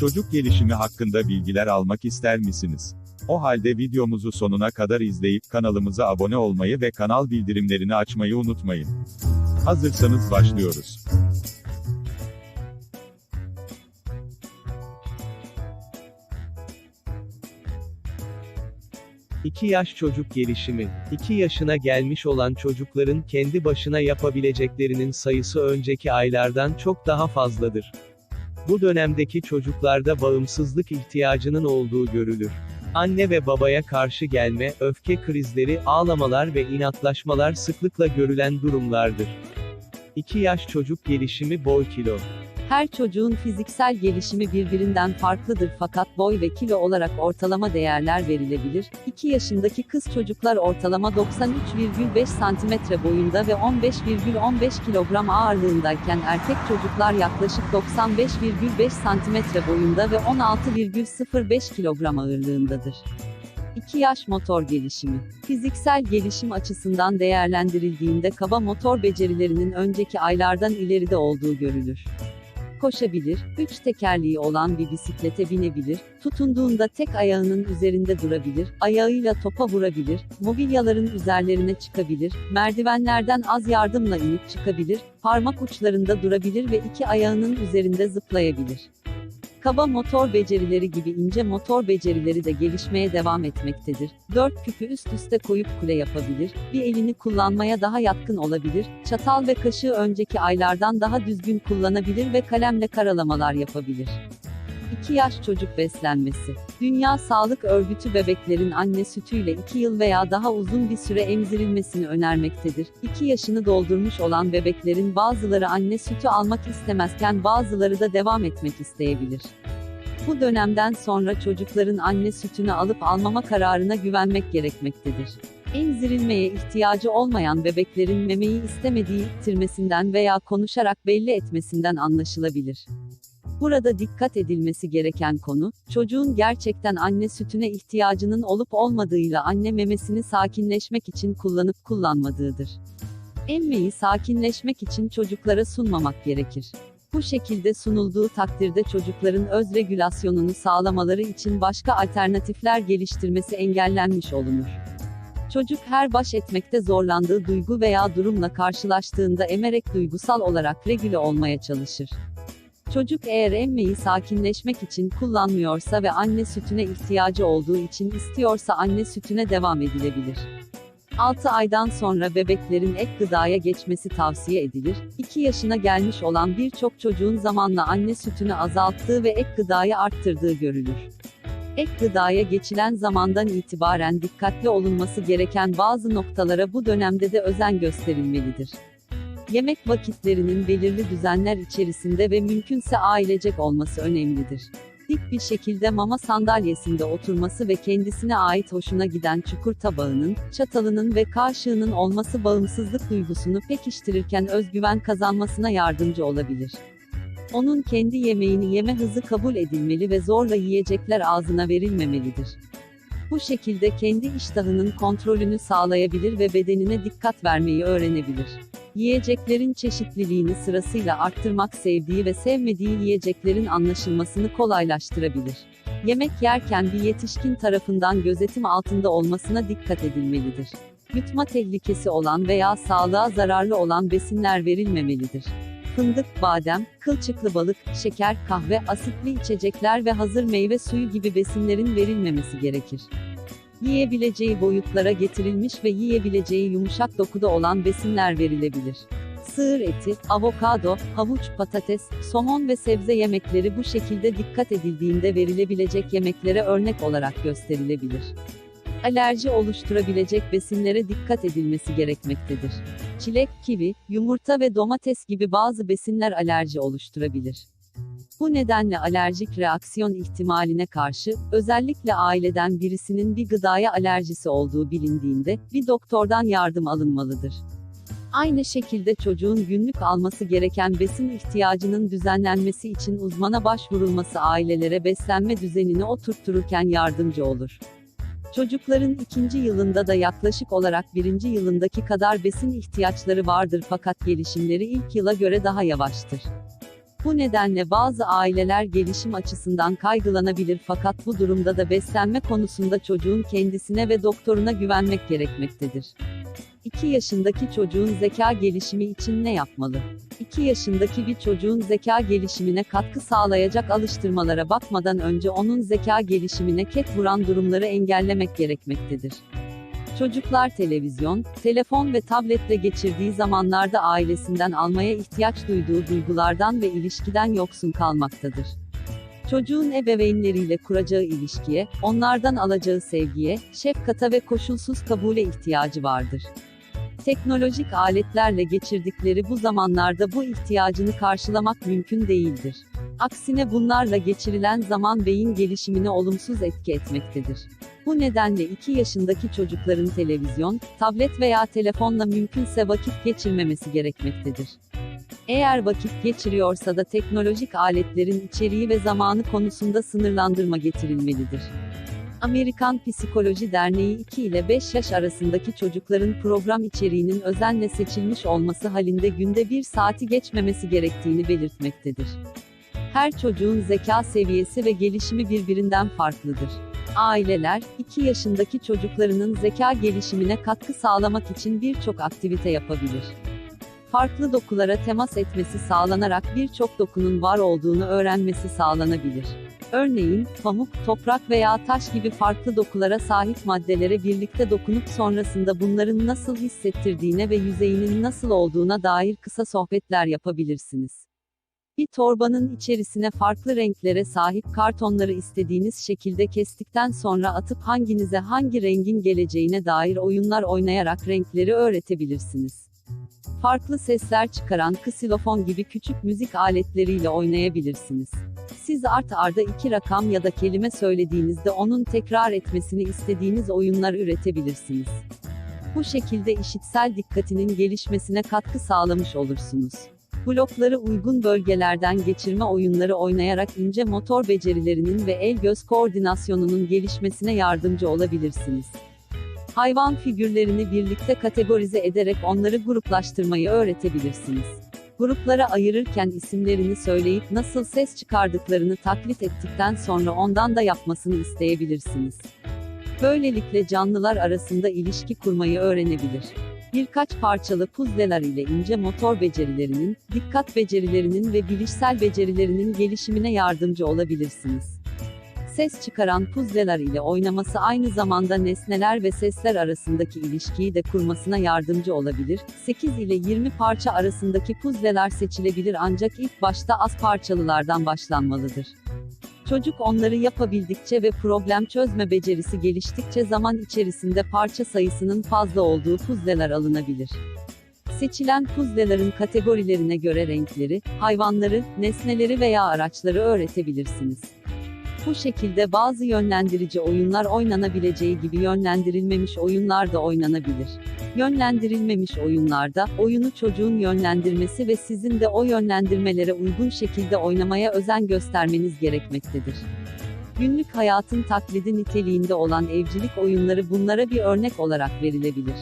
Çocuk gelişimi hakkında bilgiler almak ister misiniz? O halde videomuzu sonuna kadar izleyip kanalımıza abone olmayı ve kanal bildirimlerini açmayı unutmayın. Hazırsanız başlıyoruz. 2 yaş çocuk gelişimi. 2 yaşına gelmiş olan çocukların kendi başına yapabileceklerinin sayısı önceki aylardan çok daha fazladır. Bu dönemdeki çocuklarda bağımsızlık ihtiyacının olduğu görülür. Anne ve babaya karşı gelme, öfke krizleri, ağlamalar ve inatlaşmalar sıklıkla görülen durumlardır. 2 yaş çocuk gelişimi boy kilo. Her çocuğun fiziksel gelişimi birbirinden farklıdır fakat boy ve kilo olarak ortalama değerler verilebilir. 2 yaşındaki kız çocuklar ortalama 93,5 cm boyunda ve 15,15 kilogram ağırlığındayken erkek çocuklar yaklaşık 95,5 cm boyunda ve 16,05 kilogram ağırlığındadır. 2 yaş motor gelişimi. Fiziksel gelişim açısından değerlendirildiğinde kaba motor becerilerinin önceki aylardan ileride olduğu görülür koşabilir, üç tekerleği olan bir bisiklete binebilir, tutunduğunda tek ayağının üzerinde durabilir, ayağıyla topa vurabilir, mobilyaların üzerlerine çıkabilir, merdivenlerden az yardımla inip çıkabilir, parmak uçlarında durabilir ve iki ayağının üzerinde zıplayabilir. Kaba motor becerileri gibi ince motor becerileri de gelişmeye devam etmektedir. Dört küpü üst üste koyup kule yapabilir, bir elini kullanmaya daha yatkın olabilir, çatal ve kaşığı önceki aylardan daha düzgün kullanabilir ve kalemle karalamalar yapabilir. 2 yaş çocuk beslenmesi. Dünya Sağlık Örgütü bebeklerin anne sütüyle 2 yıl veya daha uzun bir süre emzirilmesini önermektedir. 2 yaşını doldurmuş olan bebeklerin bazıları anne sütü almak istemezken bazıları da devam etmek isteyebilir. Bu dönemden sonra çocukların anne sütünü alıp almama kararına güvenmek gerekmektedir. Emzirilmeye ihtiyacı olmayan bebeklerin memeyi istemediği, ittirmesinden veya konuşarak belli etmesinden anlaşılabilir. Burada dikkat edilmesi gereken konu, çocuğun gerçekten anne sütüne ihtiyacının olup olmadığıyla anne memesini sakinleşmek için kullanıp kullanmadığıdır. Emmeyi sakinleşmek için çocuklara sunmamak gerekir. Bu şekilde sunulduğu takdirde çocukların öz regülasyonunu sağlamaları için başka alternatifler geliştirmesi engellenmiş olunur. Çocuk her baş etmekte zorlandığı duygu veya durumla karşılaştığında emerek duygusal olarak regüle olmaya çalışır. Çocuk eğer emmeyi sakinleşmek için kullanmıyorsa ve anne sütüne ihtiyacı olduğu için istiyorsa anne sütüne devam edilebilir. 6 aydan sonra bebeklerin ek gıdaya geçmesi tavsiye edilir. 2 yaşına gelmiş olan birçok çocuğun zamanla anne sütünü azalttığı ve ek gıdayı arttırdığı görülür. Ek gıdaya geçilen zamandan itibaren dikkatli olunması gereken bazı noktalara bu dönemde de özen gösterilmelidir. Yemek vakitlerinin belirli düzenler içerisinde ve mümkünse ailecek olması önemlidir. Dik bir şekilde mama sandalyesinde oturması ve kendisine ait hoşuna giden çukur tabağının, çatalının ve kaşığının olması bağımsızlık duygusunu pekiştirirken özgüven kazanmasına yardımcı olabilir. Onun kendi yemeğini yeme hızı kabul edilmeli ve zorla yiyecekler ağzına verilmemelidir. Bu şekilde kendi iştahının kontrolünü sağlayabilir ve bedenine dikkat vermeyi öğrenebilir. Yiyeceklerin çeşitliliğini sırasıyla arttırmak sevdiği ve sevmediği yiyeceklerin anlaşılmasını kolaylaştırabilir. Yemek yerken bir yetişkin tarafından gözetim altında olmasına dikkat edilmelidir. Yutma tehlikesi olan veya sağlığa zararlı olan besinler verilmemelidir. Fındık, badem, kılçıklı balık, şeker, kahve, asitli içecekler ve hazır meyve suyu gibi besinlerin verilmemesi gerekir yiyebileceği boyutlara getirilmiş ve yiyebileceği yumuşak dokuda olan besinler verilebilir. Sığır eti, avokado, havuç, patates, somon ve sebze yemekleri bu şekilde dikkat edildiğinde verilebilecek yemeklere örnek olarak gösterilebilir. Alerji oluşturabilecek besinlere dikkat edilmesi gerekmektedir. Çilek, kivi, yumurta ve domates gibi bazı besinler alerji oluşturabilir. Bu nedenle alerjik reaksiyon ihtimaline karşı, özellikle aileden birisinin bir gıdaya alerjisi olduğu bilindiğinde, bir doktordan yardım alınmalıdır. Aynı şekilde çocuğun günlük alması gereken besin ihtiyacının düzenlenmesi için uzmana başvurulması ailelere beslenme düzenini oturttururken yardımcı olur. Çocukların ikinci yılında da yaklaşık olarak birinci yılındaki kadar besin ihtiyaçları vardır fakat gelişimleri ilk yıla göre daha yavaştır. Bu nedenle bazı aileler gelişim açısından kaygılanabilir fakat bu durumda da beslenme konusunda çocuğun kendisine ve doktoruna güvenmek gerekmektedir. 2 yaşındaki çocuğun zeka gelişimi için ne yapmalı? 2 yaşındaki bir çocuğun zeka gelişimine katkı sağlayacak alıştırmalara bakmadan önce onun zeka gelişimine ket vuran durumları engellemek gerekmektedir. Çocuklar televizyon, telefon ve tabletle geçirdiği zamanlarda ailesinden almaya ihtiyaç duyduğu duygulardan ve ilişkiden yoksun kalmaktadır. Çocuğun ebeveynleriyle kuracağı ilişkiye, onlardan alacağı sevgiye, şefkata ve koşulsuz kabule ihtiyacı vardır. Teknolojik aletlerle geçirdikleri bu zamanlarda bu ihtiyacını karşılamak mümkün değildir. Aksine bunlarla geçirilen zaman beyin gelişimine olumsuz etki etmektedir. Bu nedenle 2 yaşındaki çocukların televizyon, tablet veya telefonla mümkünse vakit geçirmemesi gerekmektedir. Eğer vakit geçiriyorsa da teknolojik aletlerin içeriği ve zamanı konusunda sınırlandırma getirilmelidir. Amerikan Psikoloji Derneği 2 ile 5 yaş arasındaki çocukların program içeriğinin özenle seçilmiş olması halinde günde bir saati geçmemesi gerektiğini belirtmektedir. Her çocuğun zeka seviyesi ve gelişimi birbirinden farklıdır. Aileler, 2 yaşındaki çocuklarının zeka gelişimine katkı sağlamak için birçok aktivite yapabilir. Farklı dokulara temas etmesi sağlanarak birçok dokunun var olduğunu öğrenmesi sağlanabilir. Örneğin, pamuk, toprak veya taş gibi farklı dokulara sahip maddelere birlikte dokunup sonrasında bunların nasıl hissettirdiğine ve yüzeyinin nasıl olduğuna dair kısa sohbetler yapabilirsiniz. Bir torbanın içerisine farklı renklere sahip kartonları istediğiniz şekilde kestikten sonra atıp hanginize hangi rengin geleceğine dair oyunlar oynayarak renkleri öğretebilirsiniz. Farklı sesler çıkaran ksilofon gibi küçük müzik aletleriyle oynayabilirsiniz. Siz art arda iki rakam ya da kelime söylediğinizde onun tekrar etmesini istediğiniz oyunlar üretebilirsiniz. Bu şekilde işitsel dikkatinin gelişmesine katkı sağlamış olursunuz. Blokları uygun bölgelerden geçirme oyunları oynayarak ince motor becerilerinin ve el-göz koordinasyonunun gelişmesine yardımcı olabilirsiniz. Hayvan figürlerini birlikte kategorize ederek onları gruplaştırmayı öğretebilirsiniz. Gruplara ayırırken isimlerini söyleyip nasıl ses çıkardıklarını taklit ettikten sonra ondan da yapmasını isteyebilirsiniz. Böylelikle canlılar arasında ilişki kurmayı öğrenebilir. Birkaç parçalı puzzleler ile ince motor becerilerinin, dikkat becerilerinin ve bilişsel becerilerinin gelişimine yardımcı olabilirsiniz. Ses çıkaran puzzleler ile oynaması aynı zamanda nesneler ve sesler arasındaki ilişkiyi de kurmasına yardımcı olabilir. 8 ile 20 parça arasındaki puzzleler seçilebilir ancak ilk başta az parçalılardan başlanmalıdır. Çocuk onları yapabildikçe ve problem çözme becerisi geliştikçe zaman içerisinde parça sayısının fazla olduğu puzzleler alınabilir. Seçilen puzzlelerin kategorilerine göre renkleri, hayvanları, nesneleri veya araçları öğretebilirsiniz. Bu şekilde bazı yönlendirici oyunlar oynanabileceği gibi yönlendirilmemiş oyunlar da oynanabilir. Yönlendirilmemiş oyunlarda, oyunu çocuğun yönlendirmesi ve sizin de o yönlendirmelere uygun şekilde oynamaya özen göstermeniz gerekmektedir. Günlük hayatın taklidi niteliğinde olan evcilik oyunları bunlara bir örnek olarak verilebilir.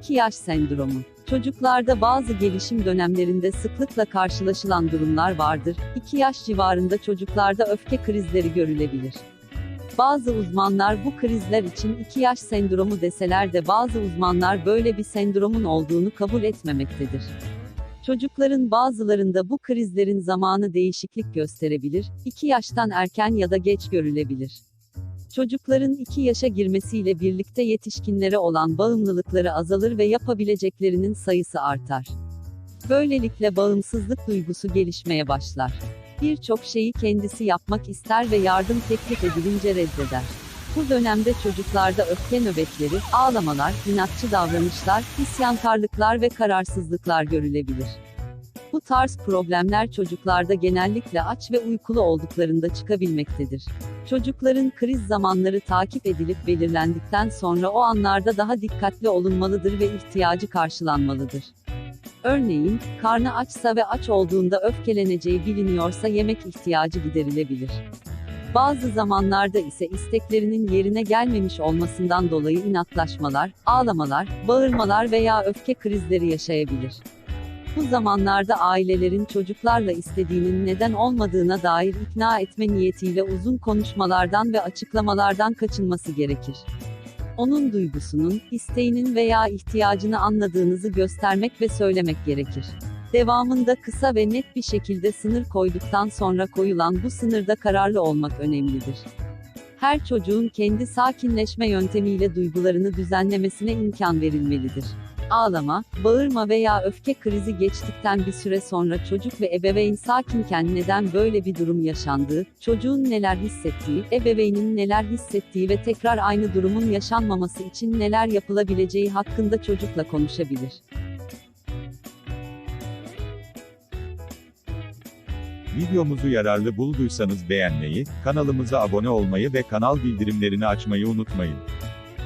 2 yaş sendromu Çocuklarda bazı gelişim dönemlerinde sıklıkla karşılaşılan durumlar vardır. 2 yaş civarında çocuklarda öfke krizleri görülebilir. Bazı uzmanlar bu krizler için 2 yaş sendromu deseler de bazı uzmanlar böyle bir sendromun olduğunu kabul etmemektedir. Çocukların bazılarında bu krizlerin zamanı değişiklik gösterebilir, 2 yaştan erken ya da geç görülebilir. Çocukların 2 yaşa girmesiyle birlikte yetişkinlere olan bağımlılıkları azalır ve yapabileceklerinin sayısı artar. Böylelikle bağımsızlık duygusu gelişmeye başlar. Birçok şeyi kendisi yapmak ister ve yardım teklif edilince reddeder. Bu dönemde çocuklarda öfke nöbetleri, ağlamalar, inatçı davranışlar, isyankarlıklar ve kararsızlıklar görülebilir. Bu tarz problemler çocuklarda genellikle aç ve uykulu olduklarında çıkabilmektedir. Çocukların kriz zamanları takip edilip belirlendikten sonra o anlarda daha dikkatli olunmalıdır ve ihtiyacı karşılanmalıdır. Örneğin, karnı açsa ve aç olduğunda öfkeleneceği biliniyorsa yemek ihtiyacı giderilebilir. Bazı zamanlarda ise isteklerinin yerine gelmemiş olmasından dolayı inatlaşmalar, ağlamalar, bağırmalar veya öfke krizleri yaşayabilir. Bu zamanlarda ailelerin çocuklarla istediğinin neden olmadığına dair ikna etme niyetiyle uzun konuşmalardan ve açıklamalardan kaçınması gerekir. Onun duygusunun, isteğinin veya ihtiyacını anladığınızı göstermek ve söylemek gerekir. Devamında kısa ve net bir şekilde sınır koyduktan sonra koyulan bu sınırda kararlı olmak önemlidir. Her çocuğun kendi sakinleşme yöntemiyle duygularını düzenlemesine imkan verilmelidir. Ağlama, bağırma veya öfke krizi geçtikten bir süre sonra çocuk ve ebeveyn sakinken neden böyle bir durum yaşandığı, çocuğun neler hissettiği, ebeveynin neler hissettiği ve tekrar aynı durumun yaşanmaması için neler yapılabileceği hakkında çocukla konuşabilir. Videomuzu yararlı bulduysanız beğenmeyi, kanalımıza abone olmayı ve kanal bildirimlerini açmayı unutmayın.